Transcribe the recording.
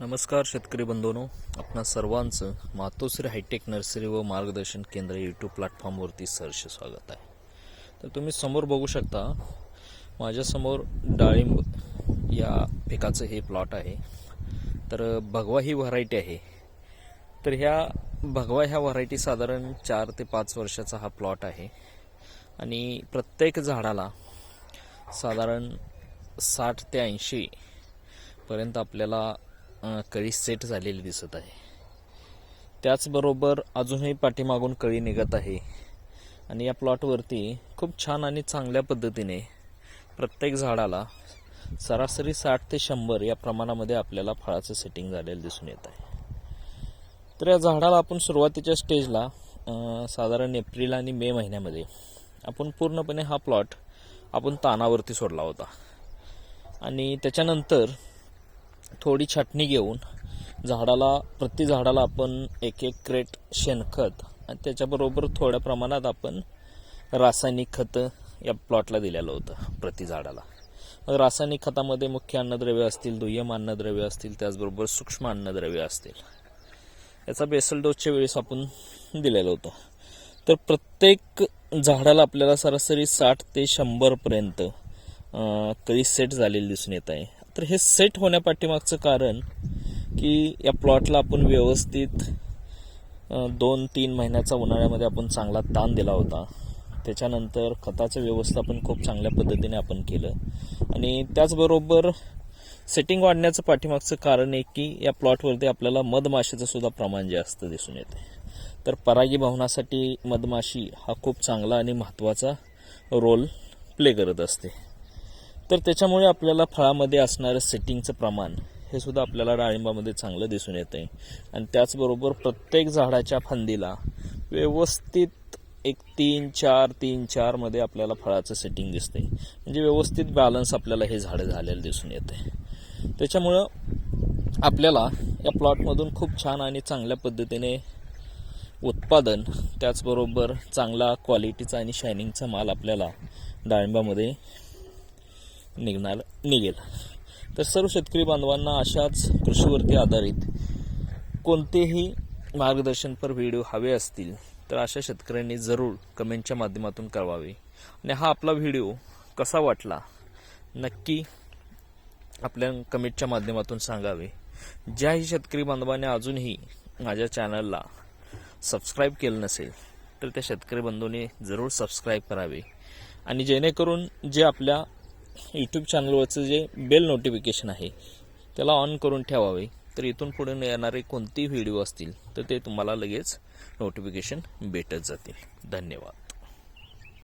नमस्कार शेतकरी बंधूनो. आपणा सर्वांचं मातोश्री हायटेक नर्सरी व मार्गदर्शन केंद्र यूट्यूब प्लॅटफॉर्मवरती सहर्ष स्वागत आहे. तर तुम्ही समोर बघू शकता माझ्यासमोर डाळिंब या पिकाचं हे प्लॉट आहे. तर भगवा ही व्हरायटी आहे. तर ह्या भगवा ह्या व्हरायटी साधारण चार ते पाच वर्षाचा हा प्लॉट आहे. आणि प्रत्येक झाडाला साधारण साठ ते ऐंशी पर्यंत आपल्याला कळी सेट झालेली दिसत आहे. त्याचबरोबर अजूनही पाठीमागून कळी निघत आहे. आणि या प्लॉटवरती खूप छान आणि चांगल्या पद्धतीने प्रत्येक झाडाला सरासरी साठ ते शंभर या प्रमाणामध्ये आपल्याला फळाचं सेटिंग झालेलं दिसून येत आहे. तर या झाडाला आपण सुरुवातीच्या स्टेजला साधारण एप्रिल आणि मे महिन्यामध्ये आपण पूर्णपणे हा प्लॉट आपण तानावरती सोडला होता. आणि त्याच्यानंतर थोडी छाटणी घेऊन झाडाला प्रति झाडाला आपण एक एक क्रेट शेणखत आणि त्याच्याबरोबर थोड्या प्रमाणात आपण रासायनिक खतं या प्लॉटला दिलेलं होतं प्रति झाडाला. मग रासायनिक खतामध्ये मुख्य अन्नद्रव्य असतील दुय्यम अन्नद्रव्य असतील त्याचबरोबर सूक्ष्म अन्नद्रव्य असतील. याचा बेसल डोसच्या वेळेस आपण दिलेलं होतं. तर प्रत्येक झाडाला आपल्याला सरासरी साठ ते शंभरपर्यंत कळी सेट झालेली दिसून येत आहे. तर हे सेट होण्यापाठीमागचं कारण की या प्लॉटला आपण व्यवस्थित दोन तीन महिन्याचा उन्हाळ्यामध्ये आपण चांगला ताण दिला होता. त्याच्यानंतर खताचं व्यवस्थापन खूप चांगल्या पद्धतीने आपण केलं. आणि त्याचबरोबर सेटिंग वाढण्याचं पाठीमागचं कारण आहे की या प्लॉटवरती आपल्याला मधमाशीचं सुद्धा प्रमाण जास्त दिसून येते. तर परागीभवनासाठी मधमाशी हा खूप चांगला आणि महत्त्वाचा रोल प्ले करत असते. तर त्याच्यामुळे आपल्याला फळामध्ये असणारं सेटिंगचं प्रमाण हे सुद्धा आपल्याला डाळिंबामध्ये चांगलं दिसून येतं आहे आणि त्याचबरोबर प्रत्येक झाडाच्या फांदीला व्यवस्थित एक तीन चार तीन चारमध्ये आपल्याला फळाचं सेटिंग दिसते म्हणजे व्यवस्थित बॅलन्स आपल्याला हे झाडं झालेलं दिसून येते त्याच्यामुळं आपल्याला या प्लॉटमधून खूप छान आणि चांगल्या पद्धतीने उत्पादन त्याचबरोबर चांगला क्वालिटीचा आणि शायनिंगचा माल आपल्याला डाळिंबामध्ये निघणार निघेल. तर सर्व शेतकरी बांधवांना अशाच कृषीवरती आधारित कोणतेही मार्गदर्शनपर व्हिडिओ हवे असतील तर अशा शेतकऱ्यांनी जरूर कमेंटच्या माध्यमातून कळवावे. आणि हा आपला व्हिडिओ कसा वाटला नक्की आपल्या कमेंटच्या माध्यमातून सांगावे. ज्याही शेतकरी बांधवाने अजूनही माझ्या चॅनलला सबस्क्राईब केलं नसेल तर त्या शेतकरी बंधूंनी जरूर सबस्क्राईब करावे. आणि जेणेकरून जे आपल्या यूट्यूब चॅनलवरचं जे बेल नोटिफिकेशन आहे त्याला ऑन करून ठेवावे. तर इथून पुढे येणारे कोणतेही व्हिडिओ असतील तर ते तुम्हाला लगेच नोटिफिकेशन भेटत जातील. धन्यवाद.